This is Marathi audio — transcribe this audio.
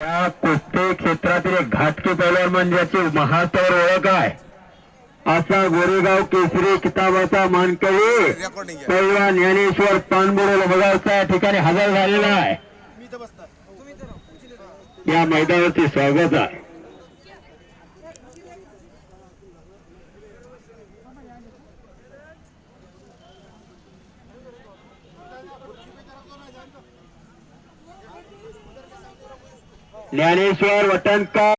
या कुस्ती क्षेत्रातील एक घाटकी पैलवान म्हणजे महास्तवर ओळख आहे. असा गोरेगाव केसरी किताबाचा मानकरी पैलवान ज्ञानेश्वर पानबुडे बघावचा या ठिकाणी हजर झालेला आहे. या मैदानावरती स्वागत आहे. ज्ञानेश्वर वटणकर.